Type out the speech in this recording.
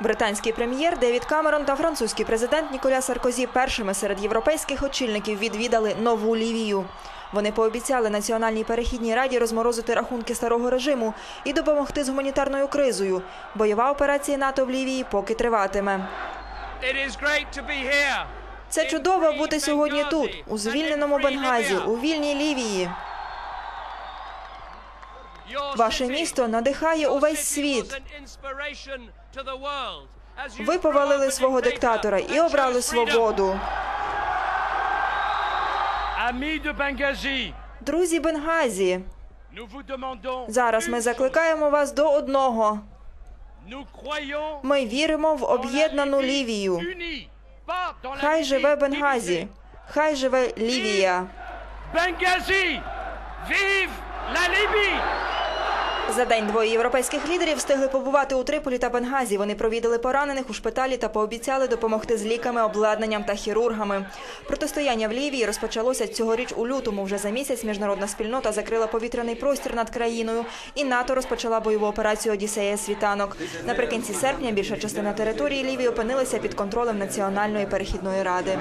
Британський прем'єр Девід Камерон та французький президент Ніколя Саркозі першими серед європейських очільників відвідали нову Лівію. Вони пообіцяли Національній перехідній раді розморозити рахунки старого режиму і допомогти з гуманітарною кризою. Бойова операція НАТО в Лівії поки триватиме. Це чудово бути сьогодні тут, у звільненому Бенгазі, у вільній Лівії. Ваше місто надихає увесь світ. Ви повалили свого диктатора і обрали свободу. Друзі Бенгазі, зараз ми закликаємо вас до одного. Ми віримо в об'єднану Лівію. Хай живе Бенгазі, хай живе Лівія. divisée. За день двоє європейських лідерів встигли побувати у Триполі та Бенгазі. Вони провідали поранених у шпиталі та пообіцяли допомогти з ліками, обладнанням та хірургами. Протистояння в Лівії розпочалося цьогоріч у лютому. Вже за місяць міжнародна спільнота закрила повітряний простір над країною, і НАТО розпочала бойову операцію Одіссея Світанок. Наприкінці серпня більша частина території Лівії опинилася під контролем Національної перехідної ради.